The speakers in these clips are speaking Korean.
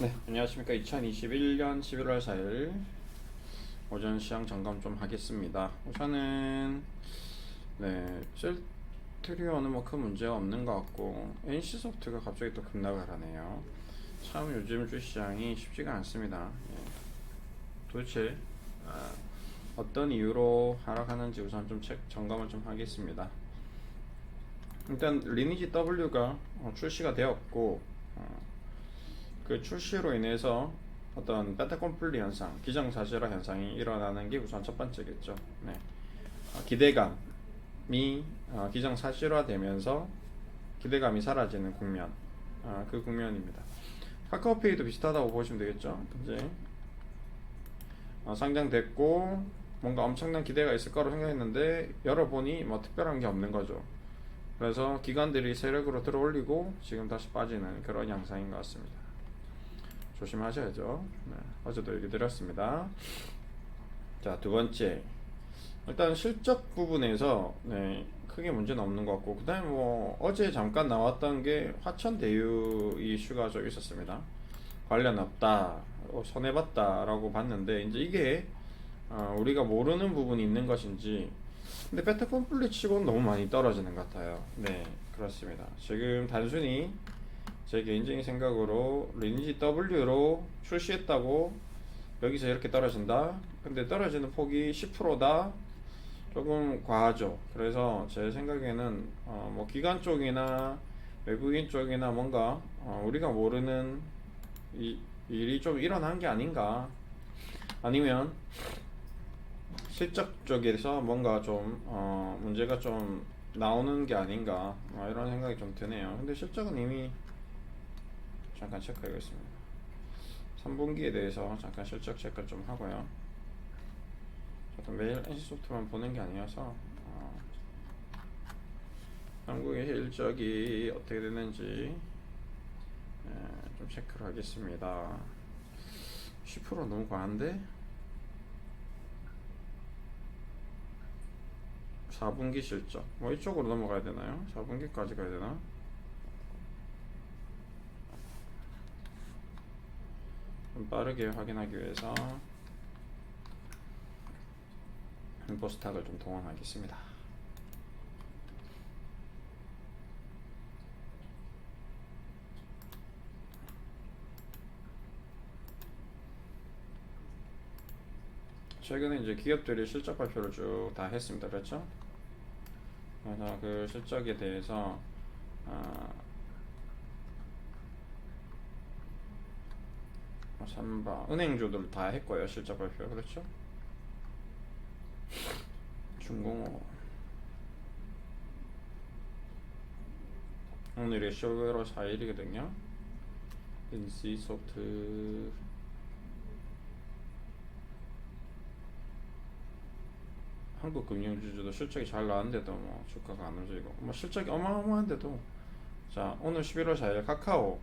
네, 안녕하십니까. 2021년 11월 4일 오전 시장 점검 좀 하겠습니다. 우선은 네, 셀트리온은 뭐 큰 문제가 없는 것 같고 NC소프트가 갑자기 또 급락을 하네요. 참 요즘 주시장이 쉽지가 않습니다. 예. 도대체 아, 어떤 이유로 하락하는지 우선 좀 체, 점검을 좀 하겠습니다. 일단 리니지 W가 어, 출시가 되었고 어, 그 출시로 인해서 어떤 베타 컴플리 현상, 기정사실화 현상이 일어나는 게 우선 첫 번째겠죠. 네. 어, 기대감이 어, 기정사실화되면서 기대감이 사라지는 국면, 어, 그 국면입니다. 카카오페이도 비슷하다고 보시면 되겠죠. 이제 어, 상장됐고 뭔가 엄청난 기대가 있을 거로 생각했는데 열어보니 뭐 특별한 게 없는 거죠. 그래서 기관들이 세력으로 들어올리고 지금 다시 빠지는 그런 양상인 것 같습니다. 조심하셔야죠. 네, 어제도 얘기 드렸습니다. 자, 두 번째. 일단 실적 부분에서 네, 크게 문제는 없는 것 같고, 그 다음에 뭐, 어제 잠깐 나왔던 게 화천 대유 이슈가 좀 있었습니다. 관련 없다, 어, 손해봤다라고 봤는데, 이제 이게 어, 우리가 모르는 부분이 있는 것인지, 근데 베타 컴플릿 치고는 너무 많이 떨어지는 것 같아요. 네, 그렇습니다. 지금 단순히 제 개인적인 생각으로 리니지 W로 출시했다고 여기서 이렇게 떨어진다. 근데 떨어지는 폭이 10%다. 조금 과하죠. 그래서 제 생각에는 어, 뭐 기관 쪽이나 외국인 쪽이나 뭔가 어, 우리가 모르는 이, 일이 좀 일어난 게 아닌가. 아니면 실적 쪽에서 뭔가 좀 어, 문제가 좀 나오는 게 아닌가 어, 이런 생각이 좀 드네요. 근데 실적은 이미 잠깐 체크하겠습니다. 3분기에 대해서 잠깐 실적 체크 좀 하고요. 저도 매일 NC소프트만 보는 게 아니어서 어, 한국의 실적이 어떻게 되는지 예, 좀 체크를 하겠습니다. 10% 너무 과한데? 4분기 실적 뭐 이쪽으로 넘어가야 되나요? 4분기까지 가야 되나? 빠르게 확인하기 위해서 인포스 탁을 좀 동원하겠습니다. 최근에 이제 기업들이 실적 발표를 쭉 다 했습니다. 그렇죠? 그래서 그 실적에 대해서 아, 삼바. 은행주들 다 했고요 실적 발표. 그렇죠? 중공업. 오늘이 11월 4일이거든요. 인시소프트. 한국 금융주주도 실적이 잘 나왔는데도 뭐 주가가 안 움직이고. 뭐 실적이 어마어마한데도. 자 오늘 11월 4일 카카오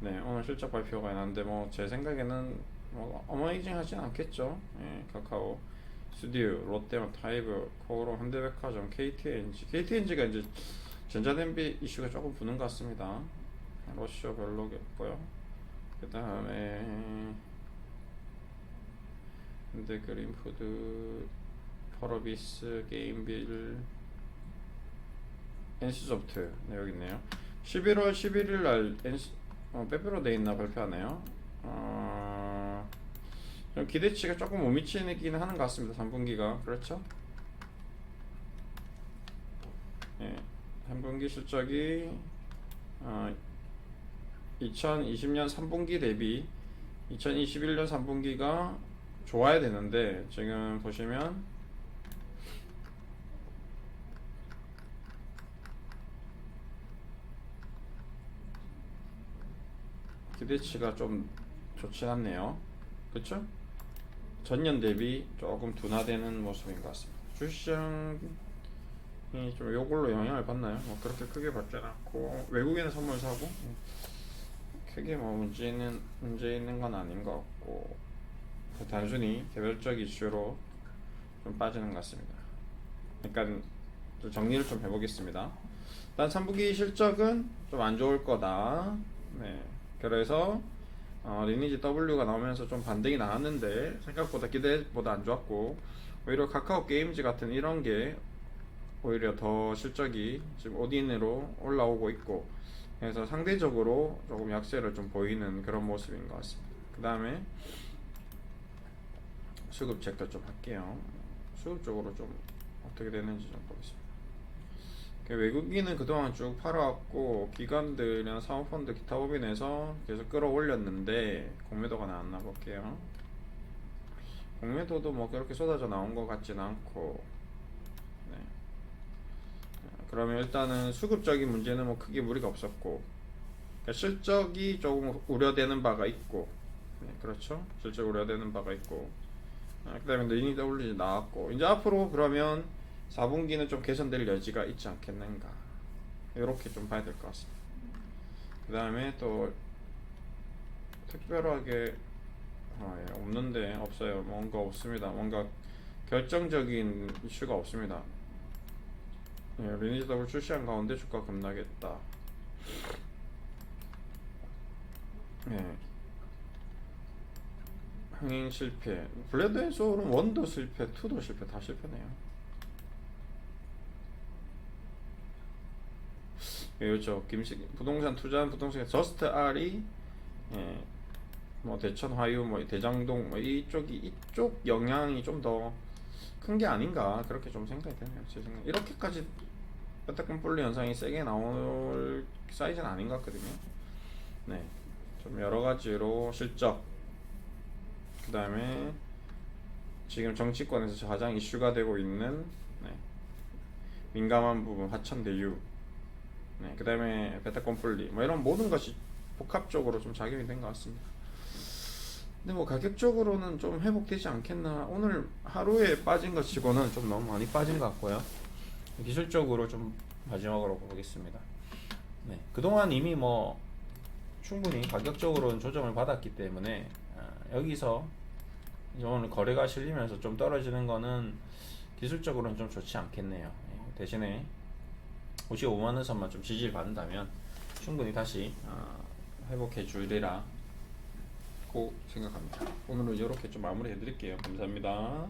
네 오늘 실적 발표가 났는데 뭐 제 생각에는 뭐 어마이징 하진 않겠죠. 예, 카카오 스튜디오 롯데와 타이브 코오로 현대백화점 KTNG KTNG가 이제 전자담배 이슈가 조금 부는 것 같습니다. 러시아 별로겠고요. 그 다음에 현대그린푸드 퍼러비스 게임빌 NC소프트. 네 여기 있네요. 11월 11일 날 NC 어, 빼빼로 돼 있나 발표하네요. 어, 좀 기대치가 조금 못 미치긴 하는 것 같습니다 3분기가. 그렇죠? 예, 3분기 실적이 어, 2020년 3분기 대비 2021년 3분기가 좋아야 되는데 지금 보시면 기대치가 좀 좋지 않네요. 그쵸? 전년 대비 조금 둔화되는 모습인 것 같습니다. 주시장이 좀 요걸로 영향을 받나요? 뭐 그렇게 크게 받지는 않고 외국인은 선물 사고 음, 크게 뭐 문제 있는 문제 있는 건 아닌 것 같고 단순히 개별적 이슈로 좀 빠지는 것 같습니다. 그러니까 좀 정리를 좀 해보겠습니다. 일단 3분기 실적은 좀 안 좋을 거다. 네. 그래서 어, 리니지 W가 나오면서 좀 반등이 나왔는데 생각보다 기대보다 안 좋았고 오히려 카카오 게임즈 같은 이런 게 오히려 더 실적이 지금 오딘으로 올라오고 있고 그래서 상대적으로 조금 약세를 좀 보이는 그런 모습인 것 같습니다. 그 다음에 수급 체크 좀 할게요. 수급 쪽으로 좀 어떻게 되는지 좀 보겠습니다. 그 외국인은 그동안 쭉 팔아왔고 기관들이나 사모펀드 기타 법인에서 계속 끌어올렸는데 공매도가 나왔나 볼게요. 공매도도 뭐 그렇게 쏟아져 나온 것 같진 않고 네. 그러면 일단은 수급적인 문제는 뭐 크게 무리가 없었고 그러니까 실적이 조금 우려되는 바가 있고 네, 그렇죠 실적 우려되는 바가 있고 아, 그 다음에 리니 WG 나왔고 이제 앞으로 그러면 4분기는 좀 개선될 여지가 있지 않겠는가. 이렇게 좀 봐야 될 것 같습니다. 그 다음에 또 특별하게 아, 예, 없는데 없어요. 뭔가 없습니다. 뭔가 결정적인 이슈가 없습니다. 예, 리니지 더블 출시한 가운데 주가 급락했다. 예. 흥행 실패. 블레드 앤 소울은 원도 실패 투도 실패 다 실패네요 예, 그렇죠. 김식 부동산 투자한 부동산 저스트 R이 예, 뭐 대천 화유 뭐 대장동 뭐 이쪽이 이쪽 영향이 좀 더 큰 게 아닌가 그렇게 좀 생각이 되네요 제 생각 이렇게까지 뼈다귀 뿔리 현상이 세게 나올 사이즈는 아닌 것 같거든요. 네 좀 여러 가지로 실적 그 다음에 지금 정치권에서 가장 이슈가 되고 있는 네, 민감한 부분 하천 대유 네, 그 다음에 베타권 분리 뭐 이런 모든 것이 복합적으로 좀 작용이 된 것 같습니다. 근데 뭐 가격적으로는 좀 회복되지 않겠나 오늘 하루에 빠진 것 치고는 좀 너무 많이 빠진 것 같고요. 기술적으로 좀 마지막으로 보겠습니다. 네, 그동안 이미 뭐 충분히 가격적으로는 조정을 받았기 때문에 아, 여기서 오늘 거래가 실리면서 좀 떨어지는 거는 기술적으로는 좀 좋지 않겠네요. 예, 대신에 55만 원 선만 좀 지지를 받는다면 충분히 다시 어, 회복해 주리라 고 생각합니다. 오늘은 이렇게 좀 마무리 해 드릴게요. 감사합니다.